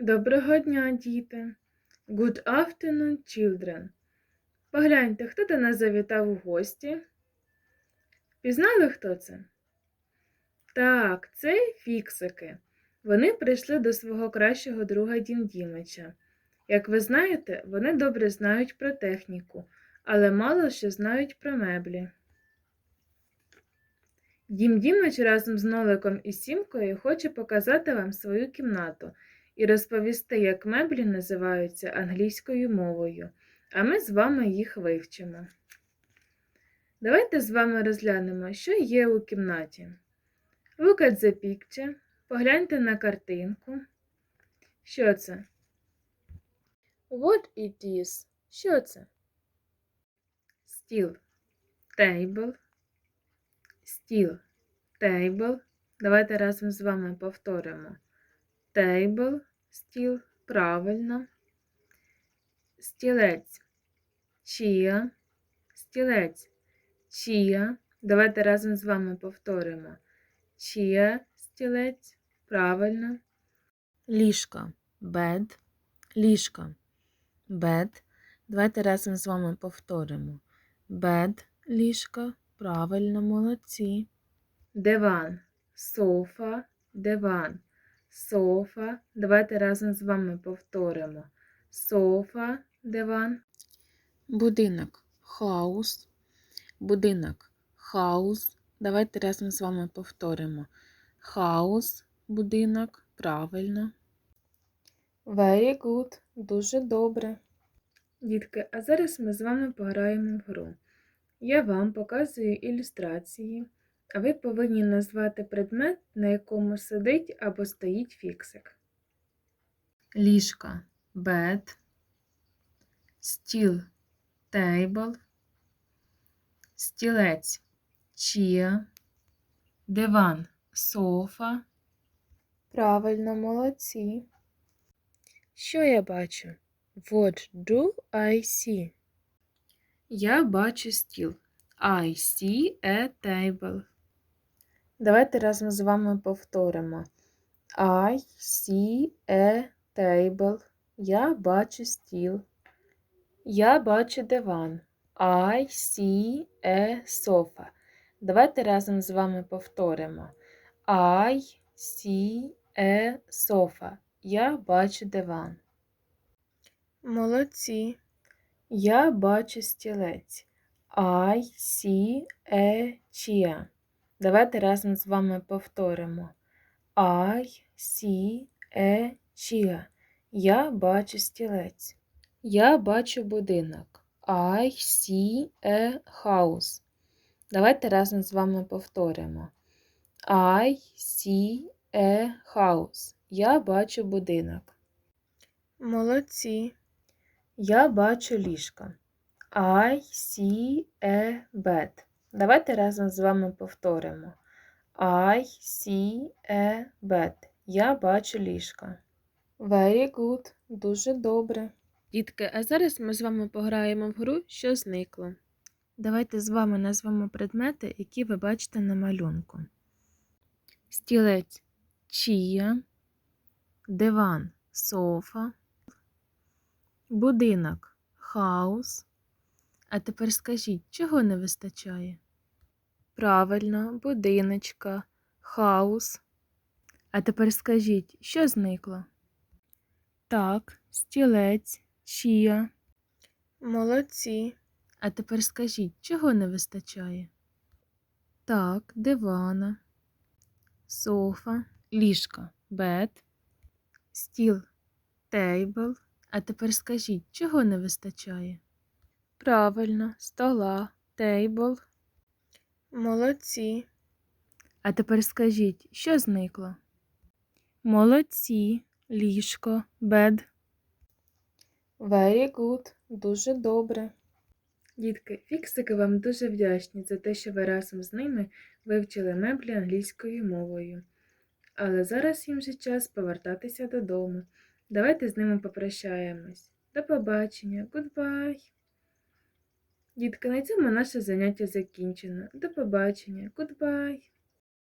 Доброго дня, діти. Good afternoon, children. Погляньте, хто до нас завітав у гості? Пізнали, хто це? Так, це фіксики. Вони прийшли до свого кращого друга Дім Дімича. Як ви знаєте, вони добре знають про техніку, але мало що знають про меблі. Дім Дімич разом з Ноликом і Сімкою хоче показати вам свою кімнату і розповісти, як меблі називаються англійською мовою, а ми з вами їх вивчимо. Давайте з вами розглянемо, що є у кімнаті. Look at the picture. Погляньте на картинку. Що це? What it is? Що це? Стіл. Table. Стіл. Table. Давайте разом з вами повторимо. Table, стіл, правильно. Стілець. Чия. Стілець. Чия. Давайте разом з вами повторимо. Чия, стілець, правильно. Ліжка. Bed. Ліжка. Bed. Давайте разом з вами повторимо. Bed, ліжка, правильно, молодці. Диван. Софа, диван. Софа. Давайте разом з вами повторимо. Софа, диван. Будинок. Хаус. Будинок. Хаус. Давайте разом з вами повторимо. Хаус, будинок. Правильно. Very good. Дуже добре. Дітки, а зараз ми з вами пограємо в гру. Я вам показую ілюстрації, ви повинні назвати предмет, на якому сидить або стоїть фіксик. Ліжка bed, стіл table, стілець chair, диван софа. Правильно, молодці. Що я бачу? What do I see? Я бачу стіл. I see a table. Давайте разом з вами повторимо. I see a table. Я бачу стіл. Я бачу диван. I see a sofa. Давайте разом з вами повторимо. I see a sofa. Я бачу диван. Молодці. Я бачу стілець. I see a chair. Давайте разом з вами повторимо. I see a chair. Я бачу стілець. Я бачу будинок. I see a house. Давайте разом з вами повторимо. I see a house. Я бачу будинок. Молодці. Я бачу ліжка. I see a bed. Давайте разом з вами повторимо. I see a bed. Я бачу ліжка. Very good. Дуже добре. Дітки, а зараз ми з вами пограємо в гру, що зникло. Давайте з вами назвемо предмети, які ви бачите на малюнку. Стілець чия, диван софа, будинок хаус. А тепер скажіть, чого не вистачає? Правильно, будиночка, хаус. А тепер скажіть, що зникло? Так, стілець, чия. Молодці. А тепер скажіть, чого не вистачає? Так, дивана, софа, ліжка, бед, стіл, тейбл. А тепер скажіть, чого не вистачає? Правильно, стола, тейбл. Молодці. А тепер скажіть, що зникло? Молодці, ліжко, бед. Very good. Дуже добре. Дітки, фіксики вам дуже вдячні за те, що ви разом з ними вивчили меблі англійською мовою. Але зараз їм вже час повертатися додому. Давайте з ними попрощаємось. До побачення, goodbye! Дітки, на цьому наше заняття закінчено. До побачення, goodbye!